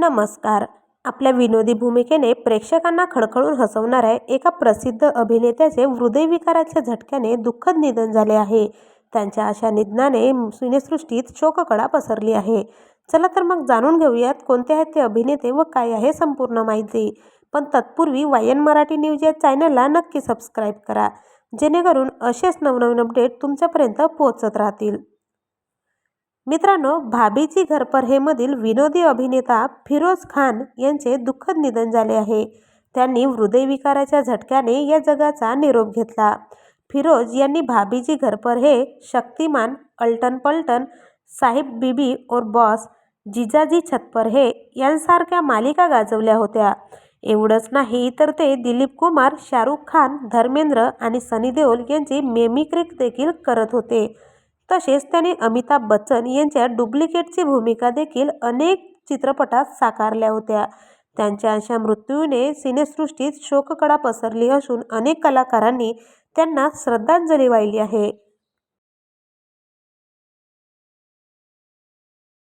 नमस्कार. आपल्या विनोदी भूमिकेने प्रेक्षकांना खळखळून हसवणाऱ्या एका प्रसिद्ध अभिनेत्याचे हृदयविकाराच्या झटक्याने दुःखद निधन झाले आहे. त्यांच्या अशा निधनाने सिनेसृष्टीत शोककळा पसरली आहे. चला तर मग जाणून घेऊयात कोणते आहेत ते अभिनेते व काय आहे संपूर्ण माहिती. पण तत्पूर्वी वायन मराठी न्यूज या चॅनलला नक्की सबस्क्राईब करा. जेणेकरून असेच नवनवीन अपडेट तुमच्यापर्यंत पोहोचत राहतील. मित्रांनो भाभीची घरपर हे मधील विनोदी अभिनेता फिरोज खान यांचे दुःखद निधन झाले आहे. त्यांनी हृदयविकाराच्या झटक्याने या जगाचा निरोप घेतला. फिरोज यांनी भाभीजी घरपर हे शक्तिमान अल्टन पल्टन साहिब बीबी और बॉस जिजाजी छतपर हे यांसारख्या मालिका गाजवल्या होत्या. एवढंच नाही तर ते दिलीप कुमार शाहरुख खान धर्मेंद्र आणि सनी देओल यांची मेमिक्रिक देखील करत होते. तसेच त्याने अमिताभ बच्चन यांच्या डुप्लिकेटची भूमिका देखील अनेक चित्रपटात साकारल्या होत्या. त्यांच्या अशा मृत्यूने सिनेसृष्टीत शोककळा पसरली असून अनेक कलाकारांनी त्यांना श्रद्धांजली वाहिली आहे.